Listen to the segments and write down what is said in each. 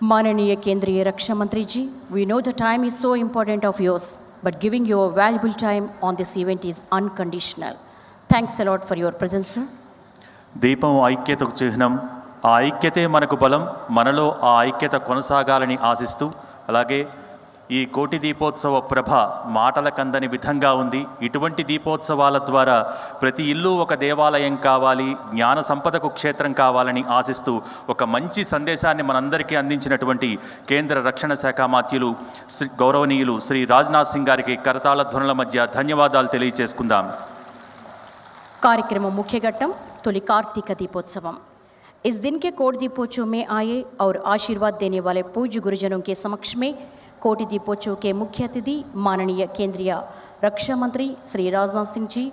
Mananiya Kendriya Raksha Mantriji, we know the time is so important of yours, but giving your valuable time on this event is unconditional. Thanks a lot for your presence దీపం ఐక్యతకు చిహ్నం ఆ ఐక్యతే మనకు బలం మనలో ఆ ఐక్యత కొనసాగాలని ఆశిస్తూ అలాగే ఈ కోటి దీపోత్సవ ప్రభ మాటల కందని విధంగా ఉంది ఇటువంటి దీపోత్సవాల ద్వారా ప్రతి ఇల్లు ఒక దేవాలయం కావాలి జ్ఞాన సంపదకు క్షేత్రం కావాలని ఆశిస్తూ ఒక మంచి సందేశాన్ని మనందరికీ అందించినటువంటి కేంద్ర రక్షణ శాఖ మాత్యులు శ్రీ గౌరవనీయులు శ్రీ రాజ్నాథ్ సింగ్ గారికి కరతాళ ధ్వనుల మధ్య ధన్యవాదాలు తెలియజేసుకుందాం कार्यक्रम मुख्य घट्टम तोली कार्तिक दीपोत्सवम इस दिन के कोट दीपोत्सव में आए और आशीर्वाद देने वाले पूज्य गुरुजनों के समक्ष में कोटि दीपोत्सव के मुख्य अतिथि माननीय केंद्रीय रक्षा मंत्री श्री राजनाथ सिंह जी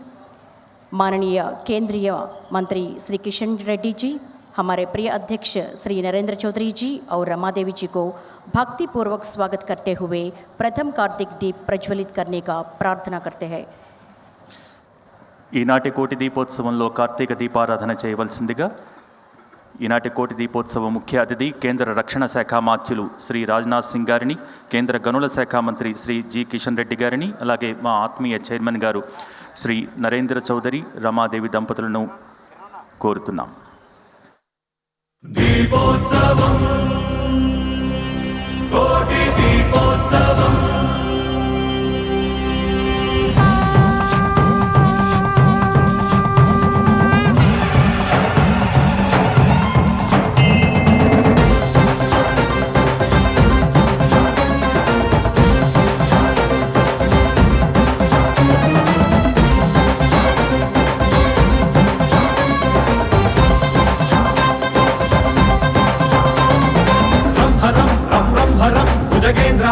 माननीय केंद्रीय मंत्री श्री किशन रेड्डी जी हमारे प्रिय अध्यक्ष श्री नरेंद्र चौधरी जी और रमा देवी जी को भक्तिपूर्वक स्वागत करते हुए प्रथम कार्तिक दीप प्रज्वलित करने का प्रार्थना करते हैं ఈనాటి కోటి దీపోత్సవంలో కార్తీక దీపారాధన చేయవలసిందిగా ఈనాటి కోటి దీపోత్సవ ముఖ్య అతిథి కేంద్ర రక్షణ శాఖ మాత్యులు శ్రీ రాజ్నాథ్ సింగ్ గారిని కేంద్ర గనుల శాఖ మంత్రి శ్రీ జి కిషన్ రెడ్డి గారిని అలాగే మా ఆత్మీయ చైర్మన్ గారు శ్రీ నరేంద్ర చౌదరి రమాదేవి దంపతులను కోరుతున్నాం. దీపోత్సవం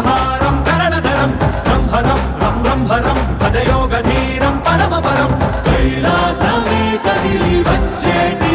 భుజగేంద్రహారం కరణధరం బ్రహ్మరం రం బ్రహ్మరం భజయోగధీరం పరమపరం. కైలాసమే కదిలి వచ్చేటి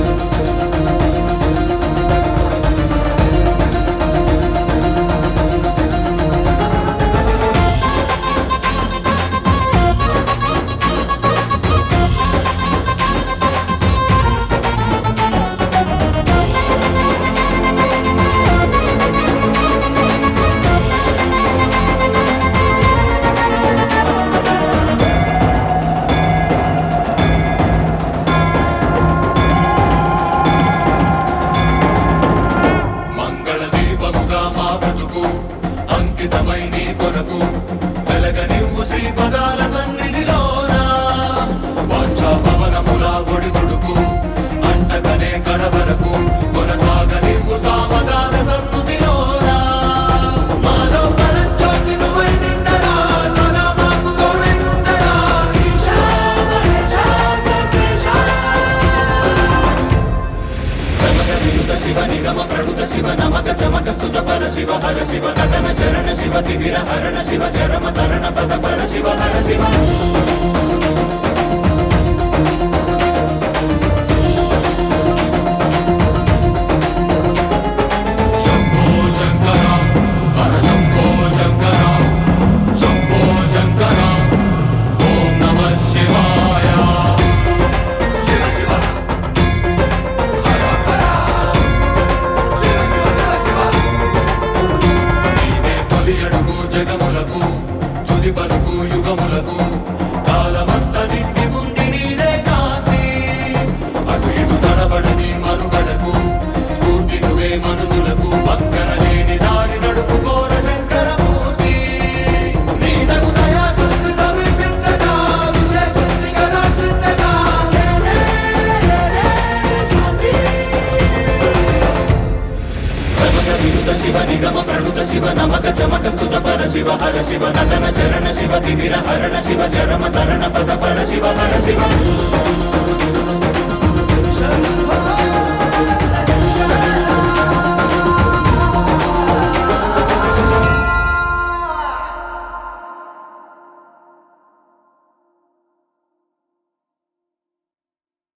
నీ కొరకు వెలగనివ్వు శ్రీ పదాల సన్నిధిలోన? వాచా పవనముల ఒడిదుడుకు అంటకనే కడవరకు శివ నిగమ ప్రణుత శివ నమక చమక స్తుత పర శివ హర శివ నటన చరణ శివ తిమిర హరణ శివ చరమ తరణ పద పర శివ హర శివ. మనుషులకు పక్కన లేని దారి లే, శాంతి. ప్రమద వినుత శివ నిగమ ప్రణుత శివ నమక చమక స్తుత పర శివ హర శివ నటన చరణ శివ తిమిర హరణ శివ చరమ తరణ పద పర శివ హర శివ.